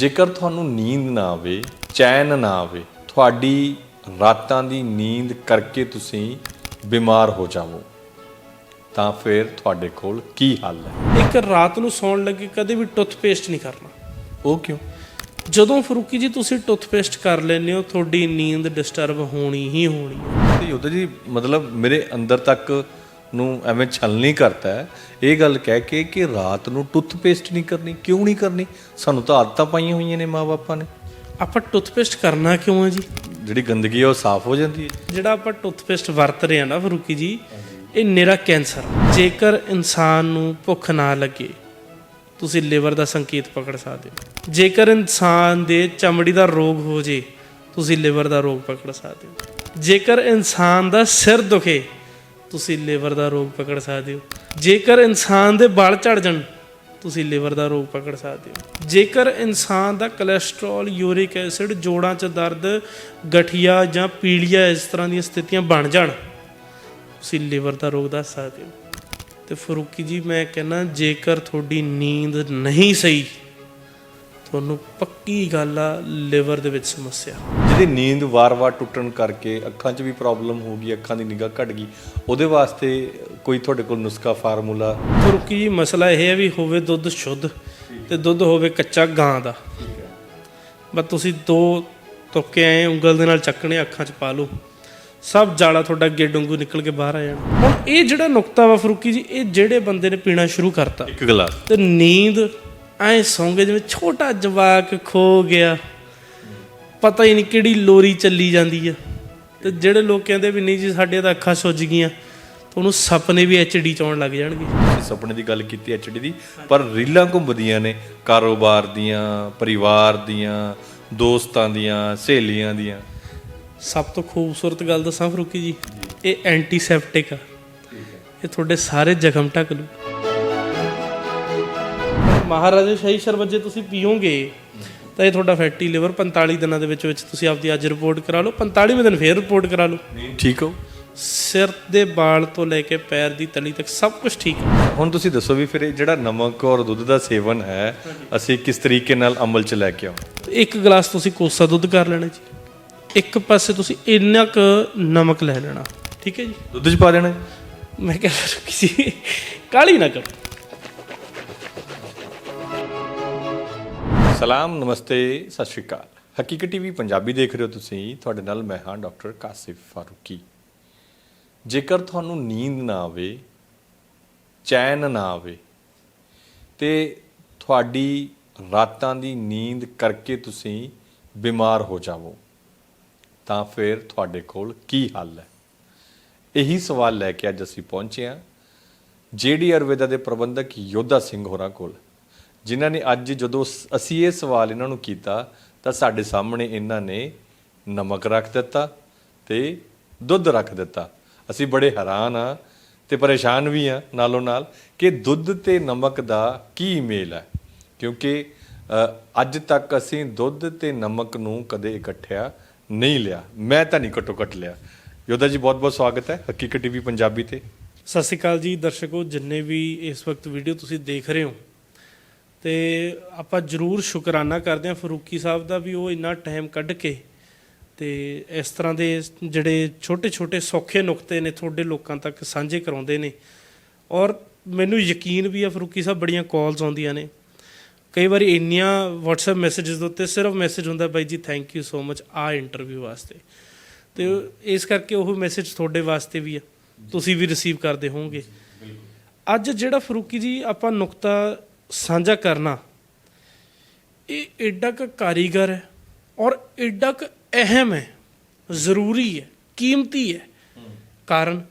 ਜੇਕਰ ਤੁਹਾਨੂੰ ਨੀਂਦ ਨਾ ਆਵੇ ਚੈਨ ਨਾ ਆਵੇ ਤੁਹਾਡੀ ਰਾਤਾਂ ਦੀ ਨੀਂਦ ਕਰਕੇ ਤੁਸੀਂ ਬਿਮਾਰ ਹੋ ਜਾਵੋ ਤਾਂ ਫਿਰ ਤੁਹਾਡੇ ਕੋਲ ਕੀ ਹੱਲ ਹੈ? ਇੱਕ ਰਾਤ ਨੂੰ ਸੌਣ ਲੱਗੇ ਕਦੇ ਵੀ ਟੁੱਥਪੇਸਟ ਨਹੀਂ ਕਰਨਾ। ਉਹ ਕਿਉਂ? ਜਦੋਂ ਫਰੂਕੀ ਜੀ ਤੁਸੀਂ ਟੁੱਥਪੇਸਟ ਕਰ ਲੈਂਦੇ ਹੋ ਤੁਹਾਡੀ ਨੀਂਦ ਡਿਸਟਰਬ ਹੋਣੀ ਹੀ ਹੋਣੀ ਹੈ। ਤੇ ਯੋਧਾ ਜੀ ਮਤਲਬ ਮੇਰੇ ਅੰਦਰ ਤੱਕ ਨੂੰ ਐਵੇਂ ਛਲ ਨਹੀਂ ਕਰਦਾ ਹੈ ਇਹ ਗੱਲ ਕਹਿ ਕੇ ਕਿ ਰਾਤ ਨੂੰ ਟੁੱਥਪੇਸਟ ਨਹੀਂ ਕਰਨੀ ਕਿਉਂ ਨਹੀਂ ਕਰਨੀ? ਸਾਨੂੰ ਤਾਂ ਆਦਤਾਂ ਪਾਈਆਂ ਹੋਈਆਂ ਨੇ ਮਾਪੇ ਨੇ। ਆਪਾਂ ਟੁੱਥਪੇਸਟ ਕਰਨਾ ਕਿਉਂ ਹੈ ਜੀ? ਜਿਹੜੀ ਗੰਦਗੀ ਹੈ ਉਹ ਸਾਫ਼ ਹੋ ਜਾਂਦੀ ਹੈ। ਜਿਹੜਾ ਆਪਾਂ ਟੁੱਥਪੇਸਟ ਵਰਤ ਰਹੇ ਆ ਨਾ ਫਰੂਕੀ ਜੀ ਇਹ ਨਿਰਾ ਕੈਂਸਰ ਜੇਕਰ ਇਨਸਾਨ ਨੂੰ ਭੁੱਖ ਨਾ ਲੱਗੇ ਤੁਸੀਂ ਲਿਵਰ ਦਾ ਸੰਕੇਤ ਪਕੜ ਸਕਦੇ ਹੋ। ਜੇਕਰ ਇਨਸਾਨ ਦੇ ਚਮੜੀ ਦਾ ਰੋਗ ਹੋ ਜੇ ਤੁਸੀਂ ਲਿਵਰ ਦਾ ਰੋਗ ਪਕੜ ਸਕਦੇ ਹੋ। ਜੇਕਰ ਇਨਸਾਨ ਦਾ ਸਿਰ ਦੁਖੇ ਤੁਸੀਂ ਲਿਵਰ ਦਾ ਰੋਗ ਪਕੜ ਸਕਦੇ ਹੋ। ਜੇਕਰ ਇਨਸਾਨ ਦੇ ਵਾਲ ਝੜ ਜਾਣ, ਤੁਸੀਂ ਲੀਵਰ ਦਾ ਰੋਗ ਪਕੜ ਸਕਦੇ ਹੋ। ਜੇਕਰ ਇਨਸਾਨ ਦਾ ਕੋਲੇਸਟ੍ਰੋਲ ਯੂਰਿਕ ਐਸਿਡ ਜੋੜਾਂ 'ਚ ਦਰਦ, ਗਠੀਆ ਜਾਂ ਪੀਲੀਆ ਇਸ ਤਰ੍ਹਾਂ ਦੀਆਂ ਸਥਿਤੀਆਂ ਬਣ ਜਾਣ, ਤੁਸੀਂ ਲੀਵਰ ਦਾ ਰੋਗ ਦੱਸ ਸਕਦੇ ਹੋ। ਤੇ ਫਰੂਕੀ ਜੀ, ਮੈਂ ਕਹਿੰਨਾ ਜੇਕਰ ਤੁਹਾਡੀ ਨੀਂਦ ਨਹੀਂ ਸਹੀ, ਤੁਹਾਨੂੰ ਪੱਕੀ ਗੱਲ ਆ, ਲਿਵਰ ਦੇ ਵਿੱਚ ਸਮੱਸਿਆ। ਜਿਹਦੀ ਨੀਂਦ ਵਾਰ-ਵਾਰ ਟੁੱਟਣ ਕਰਕੇ ਅੱਖਾਂ 'ਚ ਵੀ ਪ੍ਰੋਬਲਮ ਹੋ ਗਈ ਅੱਖਾਂ ਦੀ ਨਿਗਾਹ ਘਟ ਗਈ। ਉਹਦੇ ਵਾਸਤੇ ਕੋਈ ਤੁਹਾਡੇ ਕੋਲ ਨੁਸਖਾ ਫਾਰਮੂਲਾ? ਫਰੂਕੀ ਜੀ ਮਸਲਾ ਇਹ ਹੈ ਵੀ ਹੋਵੇ ਦੁੱਧ ਸ਼ੁੱਧ ਤੇ ਦੁੱਧ ਹੋਵੇ ਕੱਚਾ ਗਾਂ ਦਾ। ਬਸ ਤੁਸੀਂ ਦੋ ਤੁੱਕੇ ਐ ਉਂਗਲ ਦੇ ਨਾਲ ਚੱਕਣੇ ਅੱਖਾਂ 'ਚ ਪਾ ਲਓ। ਸਭ ਜਾਲਾ ਤੁਹਾਡਾ ਅੱਗੇ ਡੰਗੂ ਨਿਕਲ ਕੇ ਬਾਹਰ ਆ ਜਾਣਾ। ਹੁਣ ਇਹ ਜਿਹੜਾ ਨੁਕਤਾ ਵਾ ਫਰੂਕੀ ਜੀ ਇਹ ਜਿਹੜੇ ਬੰਦੇ ਨੇ ਪੀਣਾ ਸ਼ੁਰੂ ਕਰਤਾ। ਇੱਕ ਗਲਾਸ। ਤੇ ਨੀਂਦ ਐ ਸੌਂਗੇ ਜਿਵੇਂ ਛੋਟਾ ਜਵਾਕ ਖੋ ਗਿਆ। ਪਤਾ ਹੀ ਨਹੀਂ ਕਿਹੜੀ ਲੋਰੀ ਚੱਲੀ ਜਾਂਦੀ ਆ। ਤੇ ਜਿਹੜੇ ਲੋਕ ਕਹਿੰਦੇ ਵੀ ਨਹੀਂ ਜੀ ਸਾਡੇ ਤਾਂ ਅੱਖਾਂ ਸੁੱਜ ਗਈਆਂ ਤੁਹਾਨੂੰ ਸੁਪਨੇ ਵੀ ਐਚਡੀ ਚ ਆਉਣ ਲੱਗ ਜਾਣਗੇ। ਸੁਪਨੇ ਦੀ ਗੱਲ ਕੀਤੀ ਐਚਡੀ ਦੀ ਪਰ ਰੀਲਾਂ ਘੁੰਮਦੀਆਂ ਨੇ ਕਾਰੋਬਾਰ ਦੀਆਂ ਪਰਿਵਾਰ ਦੀਆਂ ਦੋਸਤਾਂ ਦੀਆਂ ਸਹੇਲੀਆਂ ਦੀਆਂ। ਸਭ ਤੋਂ ਖੂਬਸੂਰਤ ਗੱਲ ਦੱਸਾਂ ਫਰੂਕੀ ਜੀ ਇਹ ਐਂਟੀਸੈਪਟਿਕ ਆ। ਇਹ ਤੁਹਾਡੇ ਸਾਰੇ ਜ਼ਖਮ ਢੱਕ ਲੂ। ਮਹਾਰਾਜਾ ਸ਼ਾਹੀ ਸ਼ਰਬਤ ਜੇ ਤੁਸੀਂ ਪੀਓਗੇ ਤਾਂ ਇਹ ਤੁਹਾਡਾ ਫੈਟੀ ਲਿਵਰ 45 ਦਿਨਾਂ ਦੇ ਵਿੱਚ ਵਿੱਚ ਤੁਸੀਂ ਆਪਦੀ ਅੱਜ ਰਿਪੋਰਟ ਕਰਾ ਲਓ 45ਵੇਂ ਦਿਨ ਫੇਰ ਰਿਪੋਰਟ ਕਰਾ ਲਓ। ਠੀਕ ਹੋ। ਸਿਰ ਦੇ ਵਾਲ ਤੋਂ ਲੈ ਕੇ ਪੈਰ ਦੀ ਤਲੀ ਤੱਕ ਸਭ ਕੁਝ ਠੀਕ ਹੈ। ਹੁਣ ਤੁਸੀਂ ਦੱਸੋ ਵੀ ਫਿਰ ਇਹ ਜਿਹੜਾ ਨਮਕ ਔਰ ਦੁੱਧ ਦਾ ਸੇਵਨ ਹੈ ਅਸੀਂ ਕਿਸ ਤਰੀਕੇ ਨਾਲ ਅਮਲ 'ਚ ਲੈ ਕੇ ਆਉਂ ਇੱਕ ਗਲਾਸ ਤੁਸੀਂ ਕੋਸਾ ਦੁੱਧ ਕਰ ਲੈਣਾ ਜੀ। ਇੱਕ ਪਾਸੇ ਤੁਸੀਂ ਇੰਨਾ ਕੁ ਨਮਕ ਲੈ ਲੈਣਾ ਠੀਕ ਹੈ ਜੀ। ਦੁੱਧ 'ਚ ਪਾ ਦੇਣਾ ਮੈਂ ਕਿਹਾ ਕਿਸੇ ਕਾਲੀ ਨਾ ਕਰੋ। ਸਲਾਮ, ਨਮਸਤੇ, ਸਤਿ ਸ਼੍ਰੀ ਅਕਾਲ। ਹਕੀਕਤ ਟੀਵੀ ਪੰਜਾਬੀ ਦੇਖ ਰਹੇ ਹੋ ਤੁਸੀਂ। ਤੁਹਾਡੇ ਨਾਲ ਮੈਂ ਹਾਂ ਡਾਕਟਰ ਕਾਸਿਫ ਫਾਰੂਕੀ। ਜੇਕਰ ਤੁਹਾਨੂੰ ਨੀਂਦ ਨਾ ਆਵੇ, ਚੈਨ ਨਾ ਆਵੇ, ਤੇ ਤੁਹਾਡੀ ਰਾਤਾਂ ਦੀ ਨੀਂਦ ਕਰਕੇ ਤੁਸੀਂ ਬਿਮਾਰ ਹੋ ਜਾਵੋ, ਤਾਂ ਫਿਰ ਤੁਹਾਡੇ ਕੋਲ ਕੀ ਹੱਲ ਹੈ? ਇਹੀ ਸਵਾਲ ਲੈ ਕੇ ਅੱਜ ਅਸੀਂ ਪਹੁੰਚੇ ਹਾਂ, ਜੇਡੀ ਆਯੁਰਵੇਦਾ ਦੇ ਪ੍ਰਬੰਧਕ ਯੋਧਾ ਸਿੰਘ ਹੋਰਾਂ ਕੋਲ। ਜਿਨ੍ਹਾਂ ਨੇ ਅੱਜ ਜਦੋਂ ਸ- ਅਸੀਂ ਇਹ ਸਵਾਲ ਇਹਨਾਂ ਨੂੰ ਕੀਤਾ ਤਾਂ ਸਾਡੇ ਸਾਹਮਣੇ ਇਹਨਾਂ ਨੇ ਨਮਕ ਰੱਖ ਦਿੱਤਾ ਤੇ ਦੁੱਧ ਰੱਖ ਦਿੱਤਾ। ਅਸੀਂ ਬੜੇ ਹੈਰਾਨ ਆ ਤੇ ਪਰੇਸ਼ਾਨ ਵੀ ਆ ਨਾਲੋਂ ਨਾਲ ਕਿ ਦੁੱਧ ਤੇ ਨਮਕ ਦਾ ਕੀ ਮੇਲ ਹੈ। ਕਿਉਂਕਿ ਅ, ਅੱਜ ਤੱਕ ਅਸੀਂ ਦੁੱਧ ਤੇ ਨਮਕ ਨੂੰ ਕਦੇ ਇਕੱਠਿਆ ਨਹੀਂ ਲਿਆ। ਮੈਂ ਤਾਂ ਨਹੀਂ ਘੱਟੋ ਘੱਟ ਲਿਆ। ਯੋਧਾ ਜੀ ਬਹੁਤ ਬਹੁਤ ਸਵਾਗਤ ਹੈ ਹਕੀਕਤ ਟੀਵੀ ਪੰਜਾਬੀ ਤੇ। ਸਤਿ ਸ਼੍ਰੀ ਅਕਾਲ ਜੀ ਦਰਸ਼ਕੋ ਜਿੰਨੇ ਵੀ ਇਸ ਵਕਤ ਵੀਡੀਓ ਤੁਸੀਂ ਦੇਖ ਰਹੇ ਹੋ ਤੇ ਆਪਾਂ ਜਰੂਰ ਸ਼ੁਕਰਾਨਾ ਕਰਦੇ ਹਾਂ ਫਰੂਕੀ ਸਾਹਿਬ ਦਾ ਵੀ ਉਹ ਇੰਨਾ ਟਾਈਮ ਕੱਢ ਕੇ ਤੇ ਇਸ ਤਰ੍ਹਾਂ ਦੇ ਜਿਹੜੇ ਛੋਟੇ-ਛੋਟੇ ਸੌਖੇ ਨੁਕਤੇ ਨੇ ਤੁਹਾਡੇ ਲੋਕਾਂ ਤੱਕ ਸਾਂਝੇ ਕਰਾਉਂਦੇ ਨੇ। ਔਰ ਮੈਨੂੰ ਯਕੀਨ ਵੀ ਆ ਫਰੂਕੀ ਸਾਹਿਬ ਬੜੀਆਂ ਕਾਲਸ ਆਉਂਦੀਆਂ ਨੇ। ਕਈ ਵਾਰੀ ਇੰਨੀਆਂ WhatsApp ਮੈਸੇजेस ਦੇ ਉੱਤੇ ਸਿਰਫ ਮੈਸੇਜ ਹੁੰਦਾ ਬਾਈ ਜੀ ਥੈਂਕ ਯੂ ਸੋ ਮਚ ਆ ਇੰਟਰਵਿਊ ਵਾਸਤੇ। ਤੇ ਇਸ ਕਰਕੇ ਉਹ ਮੈਸੇਜ ਤੁਹਾਡੇ ਵਾਸਤੇ ਵੀ ਆ। ਤੁਸੀਂ ਵੀ ਰਿਸੀਵ ਕਰਦੇ ਹੋਵੋਗੇ। ਅੱਜ ਜਿਹੜਾ ਫਰੂਕੀ ਜੀ ਆਪਾਂ ਨੁਕਤਾ ਸਾਂਝਾ ਕਰਨਾ, ਇਹ ਐਡਾ ਕੁ ਕਾਰੀਗਰ ਹੈ ਔਰ ਐਡਾ ਕੁ ਅਹਿਮ ਹੈ, ਜ਼ਰੂਰੀ ਹੈ, ਕੀਮਤੀ ਹੈ। ਕਾਰਨ,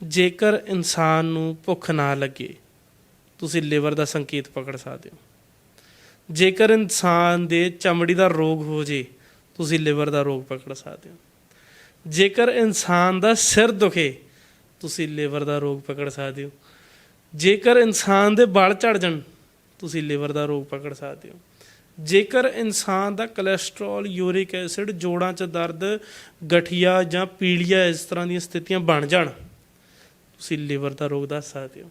ਜੇਕਰ ਇਨਸਾਨ ਨੂੰ ਭੁੱਖ ਨਾ ਲੱਗੇ, ਤੁਸੀਂ ਲਿਵਰ ਦਾ ਸੰਕੇਤ ਪਕੜ ਸਕਦੇ ਹੋ। ਜੇਕਰ ਇਨਸਾਨ ਦੇ ਚਮੜੀ ਦਾ ਰੋਗ ਹੋ ਜੇ, ਤੁਸੀਂ ਲਿਵਰ ਦਾ ਰੋਗ ਪਕੜ ਸਕਦੇ ਹੋ। ਜੇਕਰ ਇਨਸਾਨ ਦਾ ਸਿਰ ਦੁਖੇ, ਤੁਸੀਂ ਲਿਵਰ ਦਾ ਰੋਗ ਪਕੜ ਸਕਦੇ ਹੋ। ਜੇਕਰ ਇਨਸਾਨ ਦੇ ਵਾਲ ਝੜ ਜਾਣ, ਤੁਸੀਂ ਲਿਵਰ ਦਾ ਰੋਗ ਪਕੜ ਸਕਦੇ ਹੋ। ਜੇਕਰ ਇਨਸਾਨ ਦਾ ਕੋਲੇਸਟ੍ਰੋਲ ਯੂਰਿਕ ਐਸਿਡ ਜੋੜਾਂ 'ਚ ਦਰਦ, ਗਠੀਆ ਜਾਂ ਪੀਲੀਆ ਇਸ ਤਰ੍ਹਾਂ ਦੀਆਂ ਸਥਿਤੀਆਂ ਬਣ ਜਾਣ, ਤੁਸੀਂ ਲਿਵਰ ਦਾ ਰੋਗ ਦੱਸ ਸਕਦੇ ਹੋ।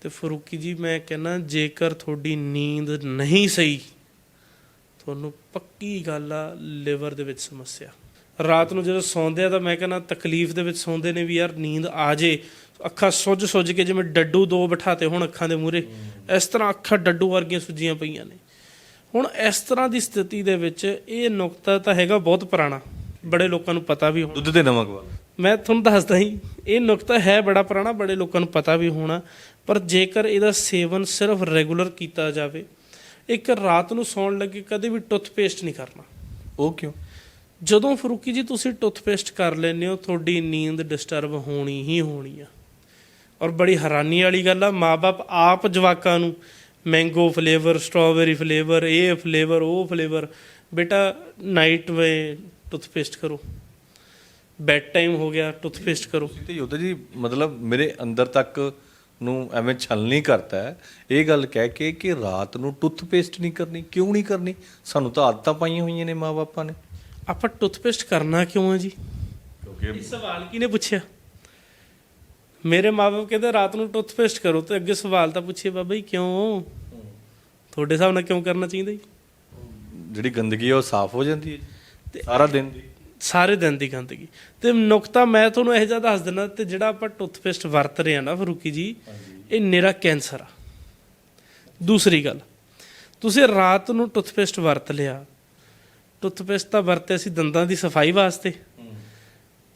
ਤੇ ਫਰੂਕੀ ਜੀ, ਮੈਂ ਕਹਿੰਦਾ, ਜੇਕਰ ਤੁਹਾਡੀ ਨੀਂਦ ਨਹੀਂ ਸਹੀ, ਤੁਹਾਨੂੰ ਪੱਕੀ ਗੱਲ ਆ, ਲਿਵਰ ਦੇ ਵਿੱਚ ਸਮੱਸਿਆ। ਰਾਤ ਨੂੰ ਜਦੋਂ ਸੌਂਦੇ ਆ ਤਾਂ ਮੈਂ ਕਹਿੰਦਾ ਤਕਲੀਫ ਦੇ ਵਿੱਚ ਸੌਂਦੇ ਨੇ ਵੀ ਯਾਰ ਨੀਂਦ ਆ ਜੇ। ਅੱਖਾਂ ਸੁੱਜ ਸੁੱਜ ਕੇ ਜਿਵੇਂ ਡੱਡੂ ਦੋ ਬਿਠਾਤੇ ਹੁਣ ਅੱਖਾਂ ਦੇ ਮੂਹਰੇ ਇਸ ਤਰ੍ਹਾਂ ਅੱਖਾਂ ਡੱਡੂ ਵਰਗੀਆਂ ਸੁੱਜੀਆਂ ਪਈਆਂ ਨੇ। ਹੁਣ ਇਸ ਤਰ੍ਹਾਂ ਦੀ ਸਥਿਤੀ ਦੇ ਵਿੱਚ ਇਹ ਨੁਕਤਾ ਤਾਂ ਹੈਗਾ ਬਹੁਤ ਪੁਰਾਣਾ ਬੜੇ ਲੋਕਾਂ ਨੂੰ ਪਤਾ ਵੀ ਹੋਣਾ। ਦੁੱਧ ਤੇ ਨਮਕ ਵਾਲਾ ਮੈਂ ਤੁਹਾਨੂੰ ਦੱਸਦਾ ਹੀ ਇਹ ਨੁਕਤਾ ਹੈ ਬੜਾ ਪੁਰਾਣਾ ਬੜੇ ਲੋਕਾਂ ਨੂੰ ਪਤਾ ਵੀ ਹੋਣਾ ਪਰ ਜੇਕਰ ਇਹਦਾ ਸੇਵਨ ਸਿਰਫ ਰੈਗੂਲਰ ਕੀਤਾ ਜਾਵੇ ਇੱਕ ਰਾਤ ਨੂੰ ਸੌਣ ਲੱਗੇ ਕਦੇ ਵੀ ਟੁੱਥਪੇਸਟ ਨਹੀਂ ਕਰਨਾ। ਉਹ ਕਿਉਂ? ਜਦੋਂ ਫਰੂਕੀ ਜੀ ਤੁਸੀਂ ਟੁੱਥਪੇਸਟ ਕਰ ਲੈਂਦੇ ਹੋ, ਤੁਹਾਡੀ ਨੀਂਦ ਡਿਸਟਰਬ ਹੋਣੀ ਹੀ ਹੋਣੀ ਆ। ਔਰ ਬੜੀ ਹੈਰਾਨੀ ਵਾਲੀ ਗੱਲ ਆ ਮਾਪੇ ਆਪ ਜਵਾਕਾਂ ਨੂੰ ਮੈਂਗੋ ਫਲੇਵਰ ਸਟ੍ਰਾਬੇਰੀ ਫਲੇਵਰ ਇਹ ਫਲੇਵਰ ਉਹ ਫਲੇਵਰ ਬੇਟਾ ਨਾਈਟ ਵੇ ਟੁੱਥਪੇਸਟ ਕਰੋ। ਬੈੱਡ ਟਾਈਮ ਹੋ ਗਿਆ, ਟੁੱਥਪੇਸਟ ਕਰੋ। ਤੁਸੀਂ ਤੇ ਯੋਧਾ ਜੀ, ਮਤਲਬ ਮੇਰੇ ਅੰਦਰ ਤੱਕ ਨੂੰ ਐਵੇਂ ਛਲਣੀ ਕਰਤਾ ਹੈ। ਇਹ ਗੱਲ ਕਹਿ ਕੇ ਕਿ ਰਾਤ ਨੂੰ ਟੁੱਥਪੇਸਟ ਨਹੀਂ ਕਰਨੀ, ਕਿਉਂ ਨਹੀਂ ਕਰਨੀ? ਸਾਨੂੰ ਤਾਂ ਆਦਤਾਂ ਪਾਈਆਂ ਹੋਈਆਂ ਨੇ ਮਾਪੇ ਨੇ। ਆਪਾਂ ਟੁੱਥਪੇਸਟ ਕਰਨਾ ਕਿਉਂ ਹੈ ਜੀ? ਕਿਉਂਕਿ ਇਹ ਸਵਾਲ ਕਿਹਨੇ ਪੁੱਛਿਆ? ਮੇਰੇ ਮਾਪੇ ਕਹਿੰਦੇ ਰਾਤ ਨੂੰ ਟੁੱਥਪੇਸਟ ਕਰੋ ਤੇ ਅੱਗੇ ਸਵਾਲ ਤਾਂ ਪੁੱਛੇ ਬਾਬਾ ਜੀ ਕਿਉਂ? ਤੁਹਾਡੇ ਹਿਸਾਬ ਨਾਲ ਕਿਉਂ ਕਰਨਾ ਚਾਹੀਦਾ ਜੀ? ਜਿਹੜੀ ਗੰਦਗੀ ਹੈ ਉਹ ਸਾਫ਼ ਹੋ ਜਾਂਦੀ ਹੈ ਜੀ। ਸਾਰਾ ਦਿਨ ਦੀ। ਸਾਰੇ ਦਿਨ ਦੀ ਗੰਦਗੀ। ਤੇ ਨੁਕਤਾ ਮੈਂ ਤੁਹਾਨੂੰ ਇਹ ਜਿਹਾ ਦੱਸ ਦਿੰਦਾ ਤੇ ਜਿਹੜਾ ਆਪਾਂ ਟੁੱਥਪੇਸਟ ਵਰਤ ਰਹੇ ਆ ਨਾ ਫਰੂਕੀ ਜੀ ਇਹ ਨਿਰਾ ਕੈਂਸਰ ਆ। ਦੂਸਰੀ ਗੱਲ ਤੁਸੀਂ ਰਾਤ ਨੂੰ ਟੁੱਥਪੇਸਟ ਵਰਤ ਲਿਆ ਟੁੱਥਪੇਸਟ ਤਾਂ ਵਰਤੇ ਸੀ ਦੰਦਾਂ ਦੀ ਸਫ਼ਾਈ ਵਾਸਤੇ।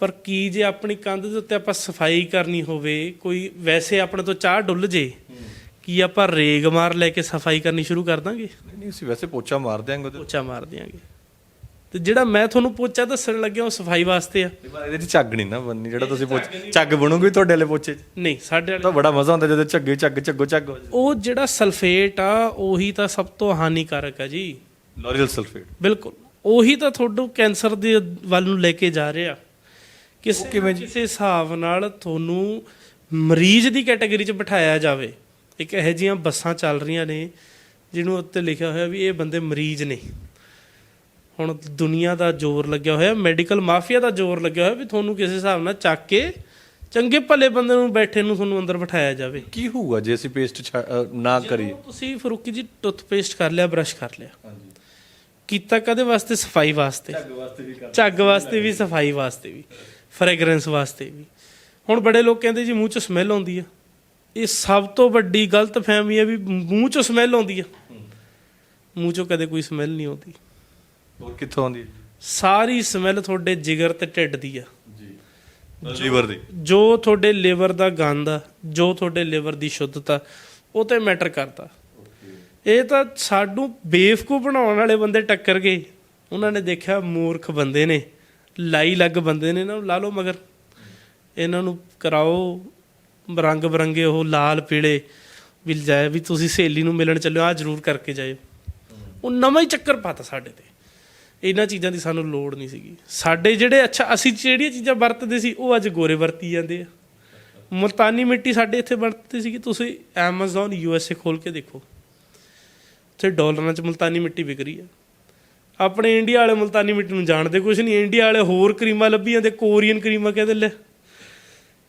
ਪਰ ਕੀ ਜੇ ਆਪਣੀ ਕੰਧ ਦੇ ਉੱਤੇ ਆਪਾਂ ਸਫ਼ਾਈ ਕਰਨੀ ਹੋਵੇ ਕੋਈ ਵੈਸੇ ਆਪਣੇ ਤੋਂ ਚਾਹ ਡੁੱਲ ਜੇ ਕੀ ਆਪਾਂ ਰੇਗ ਮਾਰ ਲੈ ਕੇ ਸਫ਼ਾਈ ਕਰਨੀ ਸ਼ੁਰੂ ਕਰ ਦਾਂਗੇ? ਨਹੀਂ ਨਹੀਂ ਅਸੀਂ ਵੈਸੇ ਪੋਚਾ ਮਾਰ ਦਿਆਂਗੇ ਉਹਦੇ। ਪੋਚਾ ਮਾਰ ਦਿਆਂਗੇ। ਤੇ ਜਿਹੜਾ ਮੈਂ ਤੁਹਾਨੂੰ ਪੋਚਾ ਦੱਸਣ ਲੱਗਿਆ ਉਹ ਸਫ਼ਾਈ ਵਾਸਤੇ ਆ। ਇਹਦੇ ਚ ਝੱਗ ਨਹੀਂ ਨਾ ਬੰਨੀ ਜਿਹੜਾ ਤੁਸੀਂ ਪੋਚ ਝੱਗ ਬਣੂਗੀ ਤੁਹਾਡੇ ਵਾਲੇ ਪੋਚੇ 'ਚ? ਨਹੀਂ ਸਾਡੇ ਵਾਲੇ ਤਾਂ ਬੜਾ ਮਜ਼ਾ ਆਉਂਦਾ ਜਦੋਂ ਝੱਗੇ ਝੱਗ ਝੱਗੋ ਝੱਗ ਉਹ ਜਿਹੜਾ ਸਲਫੇਟ ਆ ਉਹੀ ਤਾਂ ਸਭ ਤੋਂ ਹਾਨੀਕਾਰਕ ਆ ਜੀ। ਲੋਰੀਅਲ ਸਲਫੇਟ ਬਿਲਕੁਲ। ਉਹੀ ਤਾਂ ਤੁਹਾਨੂੰ ਕੈਂਸਰ ਦੇ ਵੱਲ ਨੂੰ ਲੈ ਕੇ ਜਾ ਰਿਹਾ ਕਿਸੇ ਕਿਵੇਂ ਕਿਸੇ ਹਿਸਾਬ ਨਾਲ ਤੁਹਾਨੂੰ ਮਰੀਜ਼ ਦੀ ਕੈਟਾਗਰੀ 'ਚ ਬਿਠਾਇਆ ਜਾਵੇ। ਇੱਕ ਇਹੋ ਜਿਹੀਆਂ ਬੱਸਾਂ ਚੱਲ ਰਹੀਆਂ ਨੇ ਜਿਹਨੂੰ ਉੱਤੇ ਲਿਖਿਆ ਹੋਇਆ ਵੀ ਇਹ ਬੰਦੇ ਮਰੀਜ਼ ਨੇ। ਹੁਣ ਦੁਨੀਆ ਦਾ ਜ਼ੋਰ ਲੱਗਿਆ ਹੋਇਆ ਮੈਡੀਕਲ ਮਾਫੀਆ ਦਾ ਜ਼ੋਰ ਲੱਗਿਆ ਹੋਇਆ ਵੀ ਤੁਹਾਨੂੰ ਕਿਸੇ ਹਿਸਾਬ ਨਾਲ ਚੱਕ ਕੇ ਚੰਗੇ ਭਲੇ ਬੰਦੇ ਨੂੰ ਬੈਠੇ ਨੂੰ ਤੁਹਾਨੂੰ ਅੰਦਰ ਬਿਠਾਇਆ ਜਾਵੇ। ਕੀ ਹੋਊਗਾ ਜੇ ਅਸੀਂ ਪੇਸਟ ਨਾ ਕਰੀਏ? ਤੁਸੀਂ ਫਰੂਕੀ ਜੀ ਟੁੱਥਪੇਸਟ ਕਰ ਲਿਆ ਬ੍ਰਸ਼ ਕਰ ਲਿਆ। ਕੀਤਾ ਕਦੇ ਵਾਸਤੇ? ਸਫ਼ਾਈ ਵਾਸਤੇ। ਵਾਸਤੇ ਵੀ ਝੱਗ ਵਾਸਤੇ ਵੀ ਸਫ਼ਾਈ ਵਾਸਤੇ ਵੀ ਫ੍ਰੈਗਰੈਂਸ ਵਾਸਤੇ ਵੀ। ਹੁਣ ਬੜੇ ਲੋਕ ਕਹਿੰਦੇ ਜੀ ਮੂੰਹ 'ਚ ਸਮੈਲ ਆਉਂਦੀ ਆ। ਇਹ ਸਭ ਤੋਂ ਵੱਡੀ ਗਲਤ ਫਹਿਮੀ ਹੈ ਵੀ ਮੂੰਹ 'ਚ ਸਮੈਲ ਆਉਂਦੀ ਆ। ਮੂੰਹ 'ਚੋਂ ਕਦੇ ਕੋਈ ਸਮੈਲ ਨਹੀਂ ਆਉਂਦੀ। ਹੋਰ ਕਿੱਥੋਂ ਆਉਂਦੀ ਹੈ ਸਾਰੀ ਸਮੈਲ ਤੁਹਾਡੇ ਜਿਗਰ ਤੇ ਢਿੱਡ ਦੀ ਆ। ਜੀ। ਲੀਵਰ ਦੀ? ਜੋ ਤੁਹਾਡੇ ਲਿਵਰ ਦਾ ਗੰਦ ਆ ਜੋ ਤੁਹਾਡੇ ਲਿਵਰ ਦੀ ਸ਼ੁੱਧਤਾ ਉਹ ਤੇ ਮੈਟਰ ਕਰਦਾ। ਇਹ ਤਾਂ ਸਾਨੂੰ ਬੇਵਕੂਫ ਬਣਾਉਣ ਵਾਲੇ ਬੰਦੇ ਟੱਕਰ ਗਏ। ਉਹਨਾਂ ਨੇ ਦੇਖਿਆ ਮੂਰਖ ਬੰਦੇ ਨੇ, ਲਾਈ ਲੱਗ ਬੰਦੇ ਨੇ, ਇਹਨਾਂ ਨੂੰ ਲਾ ਲਓ ਮਗਰ। ਇਹਨਾਂ ਨੂੰ ਕਰਾਓ ਰੰਗ ਬਰੰਗੇ ਉਹ ਲਾਲ ਪੀਲੇ, ਵੀ ਜਾਏ ਵੀ ਤੁਸੀਂ ਸਹੇਲੀ ਨੂੰ ਮਿਲਣ ਚੱਲਿਓ ਆ ਜ਼ਰੂਰ ਕਰਕੇ ਜਾਇਓ। ਉਹ ਨਵਾਂ ਹੀ ਚੱਕਰ ਪਾਤਾ ਸਾਡੇ ਤੇ। ਇਹਨਾਂ ਚੀਜ਼ਾਂ ਦੀ ਸਾਨੂੰ ਲੋੜ ਨਹੀਂ ਸੀਗੀ। ਸਾਡੇ ਜਿਹੜੇ, ਅੱਛਾ, ਅਸੀਂ ਜਿਹੜੀਆਂ ਚੀਜ਼ਾਂ ਵਰਤਦੇ ਸੀ, ਉਹ ਅੱਜ ਗੋਰੇ ਵਰਤੀ ਜਾਂਦੇ ਆ। ਮੁਲਤਾਨੀ ਮਿੱਟੀ ਸਾਡੇ ਇੱਥੇ ਵਰਤਦੀ ਸੀਗੀ। ਤੁਸੀਂ Amazon USA ਖੋਲ ਕੇ ਦੇਖੋ। ਉੱਥੇ ਡਾਲਰਾਂ 'ਚ ਮੁਲਤਾਨੀ ਮਿੱਟੀ ਵਿਕ ਰਹੀ ਆ ਆਪਣੇ ਇੰਡੀਆ ਵਾਲੇ ਮੁਲਤਾਨੀ ਮਿੱਟੀ ਨੂੰ ਜਾਣਦੇ ਕੁਝ ਨਹੀਂ। ਇੰਡੀਆ ਵਾਲੇ ਹੋਰ ਕਰੀਮਾਂ ਲੱਭੀ ਜਾਂਦੇ ਕੋਰੀਅਨ ਕਰੀਮਾਂ ਕਹਿੰਦੇ ਲੈ